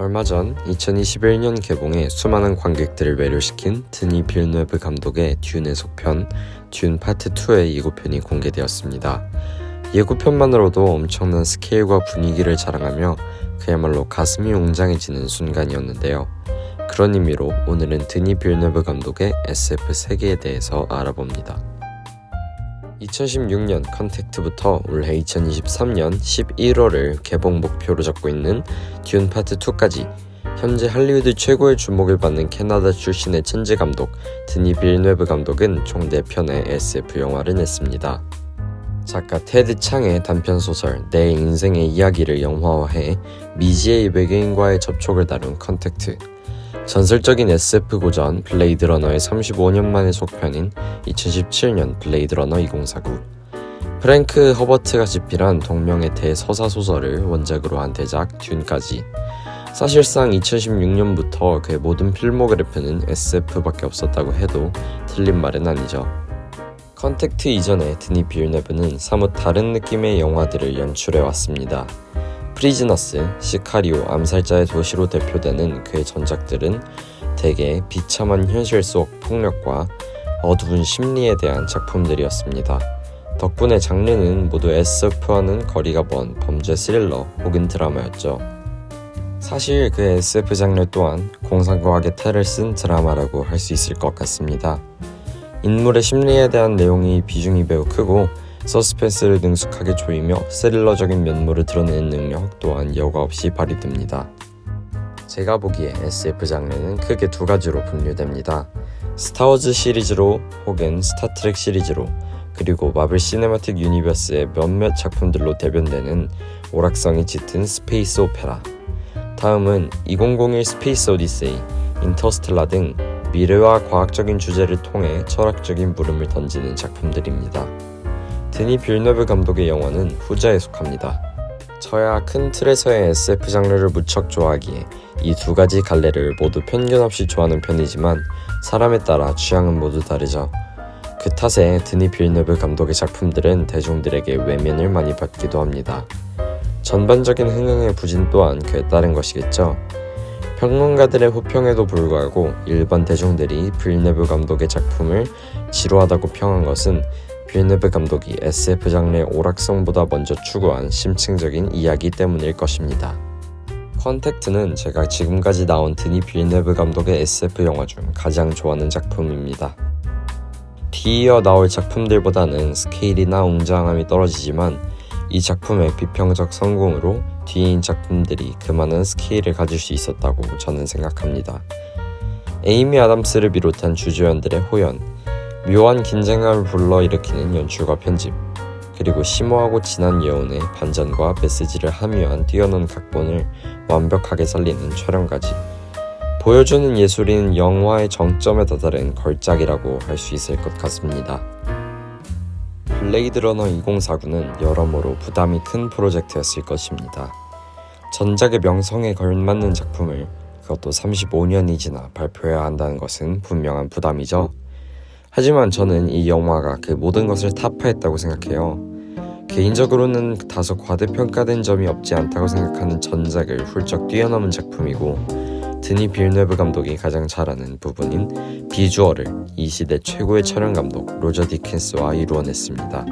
얼마 전 2021년 개봉해 수많은 관객들을 매료시킨 드니 빌누에브 감독의 듄의 속편 듄 파트 2의 예고편이 공개되었습니다. 예고편만으로도 엄청난 스케일과 분위기를 자랑하며 그야말로 가슴이 웅장해지는 순간이었는데요. 그런 의미로 오늘은 드니 빌누에브 감독의 SF 세계에 대해서 알아봅니다. 2016년 컨택트부터 올해 2023년 11월을 개봉 목표로 잡고 있는 듄 파트 2까지 현재 할리우드 최고의 주목을 받는 캐나다 출신의 천재 감독 드니 빌뇌브 감독은 총 4편의 SF 영화를 냈습니다. 작가 테드 창의 단편 소설 내 인생의 이야기를 영화화해 미지의 외계인과의 접촉을 다룬 컨택트 전설적인 SF 고전 블레이드 러너의 35년 만의 속편인 2017년 블레이드 러너 2049 프랭크 허버트가 집필한 동명의 대서사 소설을 원작으로 한 대작 듄까지 사실상 2016년부터 그의 모든 필모그래프는 SF밖에 없었다고 해도 틀린 말은 아니죠. 컨택트 이전에 드니 빌네브는 사뭇 다른 느낌의 영화들을 연출해 왔습니다. 프리즈너스, 시카리오, 암살자의 도시로 대표되는 그의 전작들은 대개 비참한 현실 속 폭력과 어두운 심리에 대한 작품들이었습니다. 덕분에 장르는 모두 SF와는 거리가 먼 범죄 스릴러 혹은 드라마였죠. 사실 그 SF 장르 또한 공상과학의 탈을 쓴 드라마라고 할 수 있을 것 같습니다. 인물의 심리에 대한 내용이 비중이 매우 크고 서스펜스를 능숙하게 조이며 스릴러적인 면모를 드러내는 능력 또한 여과 없이 발휘됩니다. 제가 보기에 SF 장르는 크게 두 가지로 분류됩니다. 스타워즈 시리즈로 혹은 스타트렉 시리즈로 그리고 마블 시네마틱 유니버스의 몇몇 작품들로 대변되는 오락성이 짙은 스페이스 오페라 다음은 2001 스페이스 오디세이, 인터스텔라 등 미래와 과학적인 주제를 통해 철학적인 물음을 던지는 작품들입니다. 드니 빌너브 감독의 영화는 후자에 속합니다. 저야 큰 틀에서의 SF 장르를 무척 좋아하기에 이 두 가지 갈래를 모두 편견 없이 좋아하는 편이지만 사람에 따라 취향은 모두 다르죠. 그 탓에 드니 빌너브 감독의 작품들은 대중들에게 외면을 많이 받기도 합니다. 전반적인 흥행의 부진 또한 그에 따른 것이겠죠. 평론가들의 호평에도 불구하고 일반 대중들이 빌네브 감독의 작품을 지루하다고 평한 것은 빌네브 감독이 SF 장르의 오락성보다 먼저 추구한 심층적인 이야기 때문일 것입니다. 컨택트는 제가 지금까지 나온 드니 빌네브 감독의 SF 영화 중 가장 좋아하는 작품입니다. 뒤이어 나올 작품들보다는 스케일이나 웅장함이 떨어지지만 이 작품의 비평적 성공으로 뒤인 작품들이 그만한 스케일을 가질 수 있었다고 저는 생각합니다. 에이미 아담스를 비롯한 주조연들의 호연, 묘한 긴장감을 불러일으키는 연출과 편집, 그리고 심오하고 진한 예언의 반전과 메시지를 함유한 뛰어난 각본을 완벽하게 살리는 촬영까지 보여주는 예술인 영화의 정점에 다다른 걸작이라고 할 수 있을 것 같습니다. 블레이드 러너 2049는 여러모로 부담이 큰 프로젝트였을 것입니다. 전작의 명성에 걸맞는 작품을 그것도 35년이 지나 발표해야 한다는 것은 분명한 부담이죠. 하지만 저는 이 영화가 그 모든 것을 타파했다고 생각해요. 개인적으로는 다소 과대평가된 점이 없지 않다고 생각하는 전작을 훌쩍 뛰어넘은 작품이고 드니 빌네브 감독이 가장 잘하는 부분인 비주얼을 이 시대 최고의 촬영 감독 로저 디킨스와 이루어냈습니다.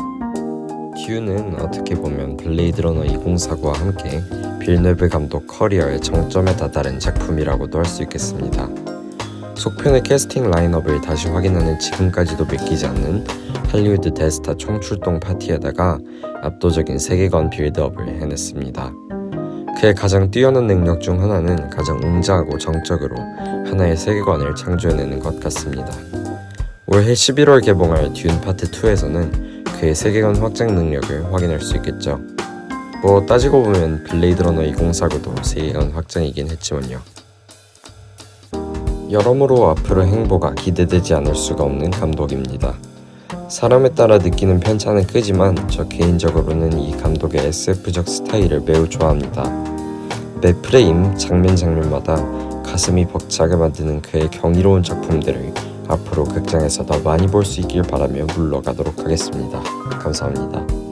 듀는 어떻게 보면 블레이드 러너 2049와 함께 빌네브 감독 커리어의 정점에 다다른 작품이라고도 할 수 있겠습니다. 속편의 캐스팅 라인업을 다시 확인하는 지금까지도 믿기지 않는 할리우드 대스타 총출동 파티에다가 압도적인 세계관 빌드업을 해냈습니다. 그의 가장 뛰어난 능력 중 하나는 가장 웅장하고 정적으로 하나의 세계관을 창조해내는 것 같습니다. 올해 11월 개봉할 듄 파트 2에서는 그의 세계관 확장 능력을 확인할 수 있겠죠. 뭐 따지고 보면 블레이드 러너 2049도 세계관 확장이긴 했지만요. 여러모로 앞으로 행보가 기대되지 않을 수가 없는 감독입니다. 사람에 따라 느끼는 편차는 크지만 저 개인적으로는 이 감독의 SF적 스타일을 매우 좋아합니다. 매 프레임, 장면 장면마다 가슴이 벅차게 만드는 그의 경이로운 작품들을 앞으로 극장에서 더 많이 볼 수 있길 바라며 물러가도록 하겠습니다. 감사합니다.